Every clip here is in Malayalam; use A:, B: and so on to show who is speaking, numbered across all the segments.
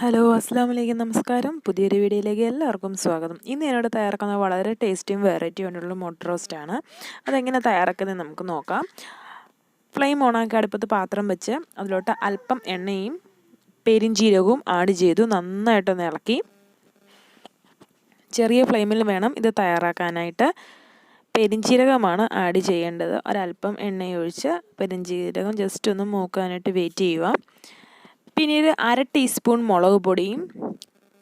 A: ഹലോ അസ്സാം വലൈക്കും നമസ്കാരം പുതിയൊരു വീഡിയോയിലേക്ക് എല്ലാവർക്കും സ്വാഗതം ഇന്ന് എന്നോട് തയ്യാറാക്കുന്നത് വളരെ ടേസ്റ്റിയും വെറൈറ്റിയും ഉണ്ടുള്ള മോട്ടർ റോസ്റ്റാണ് അതെങ്ങനെ തയ്യാറാക്കുന്നത് നമുക്ക് നോക്കാം ഫ്ലെയിം ഓണാക്കി അടുപ്പത്ത് പാത്രം വെച്ച് അതിലോട്ട് അല്പം എണ്ണയും പെരിഞ്ചീരകവും ആഡ് ചെയ്തു നന്നായിട്ടൊന്ന് ഇളക്കി ചെറിയ ഫ്ലെയിമിൽ വേണം ഇത് തയ്യാറാക്കാനായിട്ട് പെരിഞ്ചീരകമാണ് ആഡ് ചെയ്യേണ്ടത് ഒരൽപ്പം എണ്ണയൊഴിച്ച് പെരിഞ്ചീരകം ജസ്റ്റ് ഒന്ന് മൂക്കാനായിട്ട് വെയിറ്റ് ചെയ്യുക പിന്നീട് അര ടീസ്പൂൺ മുളക് പൊടിയും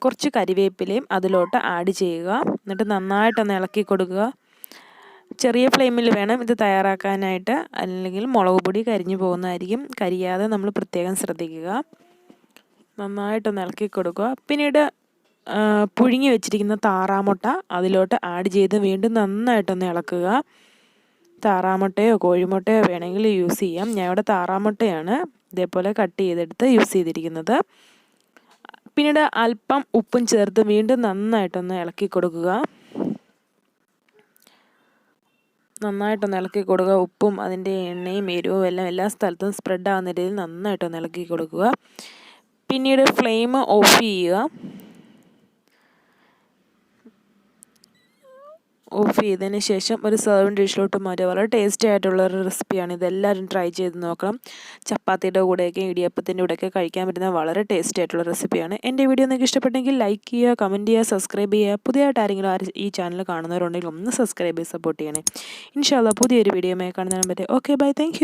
A: കുറച്ച് കരിവേപ്പിലയും അതിലോട്ട് ആഡ് ചെയ്യുക എന്നിട്ട് നന്നായിട്ടൊന്ന് ഇളക്കി കൊടുക്കുക ചെറിയ ഫ്ലെയിമിൽ വേണം ഇത് തയ്യാറാക്കാനായിട്ട് അല്ലെങ്കിൽ മുളക് പൊടി കരിഞ്ഞു പോകുന്നതായിരിക്കും കരിയാതെ നമ്മൾ പ്രത്യേകം ശ്രദ്ധിക്കുക നന്നായിട്ടൊന്ന് ഇളക്കി കൊടുക്കുക പിന്നീട് പുഴുങ്ങി വെച്ചിരിക്കുന്ന താറാമുട്ട അതിലോട്ട് ആഡ് ചെയ്ത് വീണ്ടും നന്നായിട്ടൊന്ന് ഇളക്കുക താറാമുട്ടയോ കോഴിമുട്ടയോ വേണമെങ്കിൽ യൂസ് ചെയ്യാം ഞാൻ ഇവിടെ താറാമുട്ടയാണ് ഇതേപോലെ കട്ട് ചെയ്തെടുത്ത് യൂസ് ചെയ്തിരിക്കുന്നത് പിന്നീട് അല്പം ഉപ്പും ചേർത്ത് വീണ്ടും നന്നായിട്ടൊന്ന് ഇളക്കി കൊടുക്കുക നന്നായിട്ടൊന്ന് ഇളക്കി കൊടുക്കുക ഉപ്പും അതിൻ്റെ എണ്ണയും എരിവും എല്ലാം എല്ലാ സ്ഥലത്തും സ്പ്രെഡ് ആകുന്ന രീതിയിൽ നന്നായിട്ടൊന്ന് ഇളക്കി കൊടുക്കുക പിന്നീട് ഫ്ലെയിം ഓഫ് ചെയ്യുക ഓഫ് ചെയ്തതിന് ശേഷം ഒരു സെർവിങ് ഡിഷിലോട്ട് മാറ്റുക വളരെ ടേസ്റ്റി ആയിട്ടുള്ള ഒരു റെസിപ്പിയാണ് ഇതെല്ലാവരും ട്രൈ ചെയ്ത് നോക്കണം ചപ്പാത്തിയുടെ കൂടെയൊക്കെ ഇടിയപ്പത്തിൻ്റെ കൂടെയൊക്കെ കഴിക്കാൻ പറ്റുന്ന വളരെ ടേസ്റ്റി ആയിട്ടുള്ള റെസിപ്പിയാണ് എൻ്റെ വീഡിയോ നിങ്ങൾക്ക് ഇഷ്ടപ്പെട്ടെങ്കിൽ ലൈക്ക് ചെയ്യുക കമൻറ്റ് ചെയ്യുക സബ്സ്ക്രൈബ് ചെയ്യുക പുതിയതായിട്ട് ആരെങ്കിലും ഈ ചാനൽ കാണുന്നവരുണ്ടെങ്കിൽ ഒന്ന് സബ്സ്ക്രൈബ് ചെയ്ത് സപ്പോർട്ട് ചെയ്യണേ ഇൻഷാല്ല പുതിയൊരു മേ കാണുന്നതിനെ പറ്റി ഓക്കെ ബൈ താങ്ക്